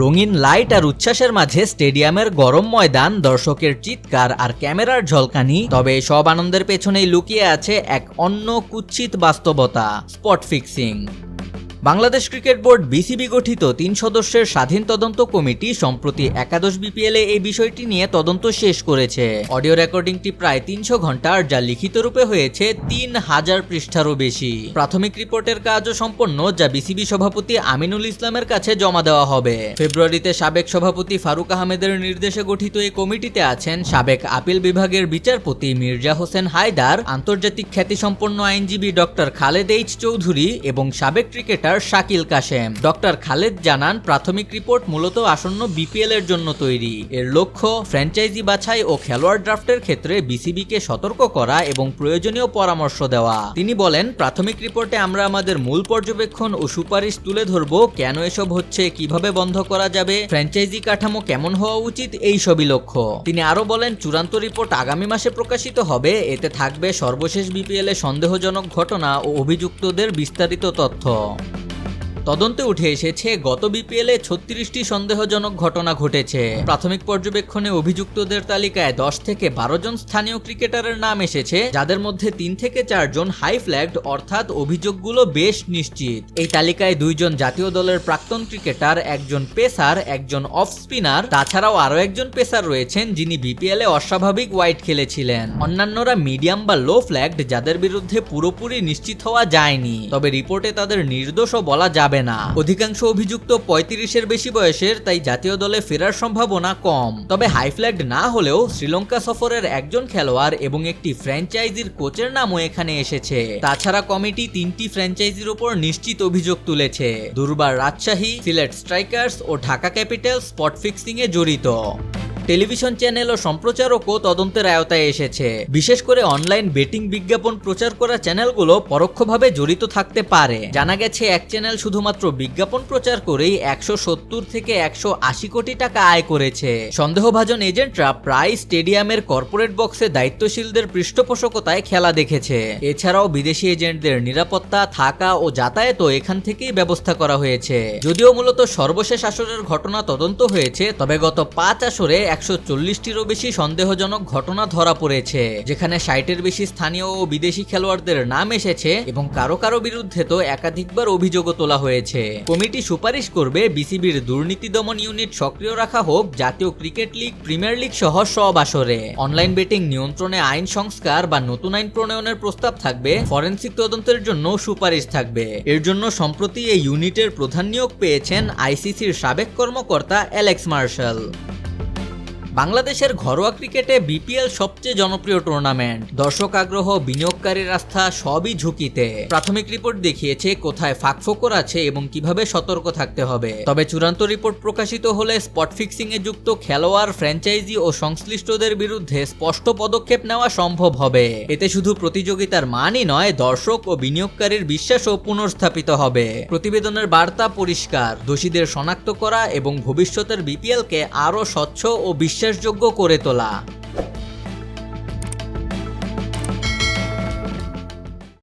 রঙিন লাইট আর উচ্ছ্বাসের মাঝে স্টেডিয়ামের গরম ময়দান, দর্শকের চিৎকার আর ক্যামেরার ঝলকানি। তবে সব আনন্দের পেছনেই লুকিয়ে আছে এক অন্য কুচ্ছিত বাস্তবতা, spot fixing. Bangladesh cricket board BCB গঠিত তিন সদস্যের স্বাধীন তদন্ত কমিটি সম্প্রতি একাদশ বিপিএল এই বিষয়টি নিয়ে তদন্ত শেষ করেছে। অডিও রেকর্ডিংটি প্রায় তিনশো ঘণ্টার, যা লিখিত রূপে হয়েছে তিন হাজার পৃষ্ঠারও বেশি। প্রাথমিক রিপোর্টের কাজও সম্পন্ন, যা বিসিবি সভাপতি আমিনুল ইসলামের কাছে জমা দেওয়া হবে। ফেব্রুয়ারিতে সাবেক সভাপতি ফারুক আহমেদের নির্দেশে গঠিত এই কমিটিতে আছেন সাবেক আপিল বিভাগের বিচারপতি মির্জা হোসেন হায়দার, আন্তর্জাতিক খ্যাতিসম্পন্ন আইনজীবী ডক্টর খালেদ এইচ চৌধুরী এবং সাবেক ক্রিকেটার শাকিল কাশেম। ডক্টর খালেদ জানান, প্রাথমিক রিপোর্ট মূলত আসন্ন বিপিএল এর জন্য তৈরি। এর লক্ষ্য, ফ্র্যাঞ্চাইজি বাছাই ও খেলোয়াড় ড্রাফটের ক্ষেত্রে বিসিবিকে সতর্ক করা এবং প্রয়োজনীয় পরামর্শ দেওয়া। তিনি বলেন, প্রাথমিক রিপোর্টে আমরা আমাদের মূল পর্যবেক্ষণ ও সুপারিশ তুলে ধরব, কেন এসব হচ্ছে, কীভাবে বন্ধ করা যাবে, ফ্র্যাঞ্চাইজি কাঠামো কেমন হওয়া উচিত, এই সবই লক্ষ্য। তিনি আরও বলেন, চূড়ান্ত রিপোর্ট আগামী মাসে প্রকাশিত হবে, এতে থাকবে সর্বশেষ বিপিএল সন্দেহজনক ঘটনা ও অভিযুক্তদের বিস্তারিত তথ্য। তদন্তে উঠে এসেছে, গত বিপিএল ছত্রিশটি সন্দেহজনক ঘটনা ঘটেছে। প্রাথমিক পর্যবেক্ষণে অভিযুক্তদের তালিকায় দশ থেকে বারো জন স্থানীয় ক্রিকেটারের নাম এসেছে, যাদের মধ্যে তিন থেকে চারজন হাই ফ্ল্যাগড অর্থাৎ অভিযোগগুলো বেশ নিশ্চিত। এই তালিকায় দুইজন জাতীয় দলের প্রাক্তন ক্রিকেটার, একজন পেসার, একজন অফ স্পিনার তাছাড়াও আরও একজন পেসার রয়েছেন যিনি বিপিএল অস্বাভাবিক ওয়াইড খেলেছিলেন। অন্যান্যরা মিডিয়াম বা লো ফ্ল্যাগড যাদের বিরুদ্ধে পুরোপুরি নিশ্চিত হওয়া যায়নি। তবে রিপোর্টে তাদের নির্দোষও বলা যাবে না। অধিকাংশ অভিযুক্ত পঁয়ত্রিশের বেশি বয়সের, তাই জাতীয় দলে ফেরার সম্ভাবনা কম। তবে হাই ফ্ল্যাগড না হলেও শ্রীলঙ্কা সফরের একজন খেলোয়াড় এবং একটি ফ্র্যাঞ্চাইজির কোচের নামও এখানে এসেছে। তাছাড়া কমিটি তিনটি ফ্র্যাঞ্চাইজির উপর নিশ্চিত অভিযোগ তুলেছে। দুর্বার রাজশাহী, সিলেট স্ট্রাইকার্স ও ঢাকা ক্যাপিটাল স্পট ফিক্সিং এ জড়িত। টেলিভিশন চ্যানেল ও সম্প্রচারকও তদন্তের আয়তায় এসেছে। বিশেষ করে অনলাইন বেটিং বিজ্ঞাপন প্রচার করা চ্যানেলগুলো পরোক্ষভাবে জড়িত থাকতে পারে। জানা গেছে, এক চ্যানেল শুধুমাত্র বিজ্ঞাপন প্রচার করেই একশো সত্তর থেকে একশো আশি কোটি টাকা আয় করেছে। সন্দেহভাজন এজেন্টরা প্রায় স্টেডিয়ামের কর্পোরেট বক্সে দায়িত্বশীলদের পৃষ্ঠপোষকতায় খেলা দেখেছে। এছাড়াও বিদেশি এজেন্টদের নিরাপত্তা, থাকা ও যাতায়াতও এখান থেকেই ব্যবস্থা করা হয়েছে। যদিও মূলত সর্বশেষ আসরের ঘটনা তদন্ত হয়েছে, তবে গত পাঁচ আসরে একশো চল্লিশটিরও বেশি সন্দেহজনক ঘটনা ধরা পড়েছে, যেখানে ষাটের বেশি স্থানীয় ও বিদেশি খেলোয়াড়দের নাম এসেছে এবং কারও কারও বিরুদ্ধে তো একাধিকবার অভিযোগও তোলা হয়েছে। কমিটি সুপারিশ করবে বিসিবির দুর্নীতি দমন ইউনিট সক্রিয় রাখা হোক জাতীয় ক্রিকেট লিগ, প্রিমিয়ার লিগ সহ সব আসরে। অনলাইন বেটিং নিয়ন্ত্রণে আইন সংস্কার বা নতুন আইন প্রণয়নের প্রস্তাব থাকবে, ফরেনসিক তদন্তের জন্য সুপারিশ থাকবে। এর জন্য সম্প্রতি এই ইউনিটের প্রধান নিয়োগ পেয়েছেন আইসিসির সাবেক কর্মকর্তা অ্যালেক্স মার্শাল। বাংলাদেশের ঘরোয়া ক্রিকেটে বিপিএল সবচেয়ে জনপ্রিয় টুর্নামেন্ট দর্শক আগ্রহ বিনিয়োগকারীর আস্থা সবই ঝুঁকিতে। প্রাথমিক রিপোর্ট দেখিয়েছে কোথায় ফাঁকফোকর আছে এবং কীভাবে সতর্ক থাকতে হবে। তবে চূড়ান্ত রিপোর্ট প্রকাশিত হলে স্পট ফিক্সিং এ যুক্ত খেলোয়াড়, ফ্র্যাঞ্চাইজি ও সংশ্লিষ্টদের বিরুদ্ধে স্পষ্ট পদক্ষেপ নেওয়া সম্ভব হবে। এতে শুধু প্রতিযোগিতার মানই নয়, দর্শক ও বিনিয়োগকারীর বিশ্বাসও পুনর্স্থাপিত হবে। প্রতিবেদনের বার্তা পরিষ্কার। দোষীদের শনাক্ত করা এবং ভবিষ্যতের বিপিএলকে আরও স্বচ্ছ ও বিশ্বাসযোগ্য করে তোলা।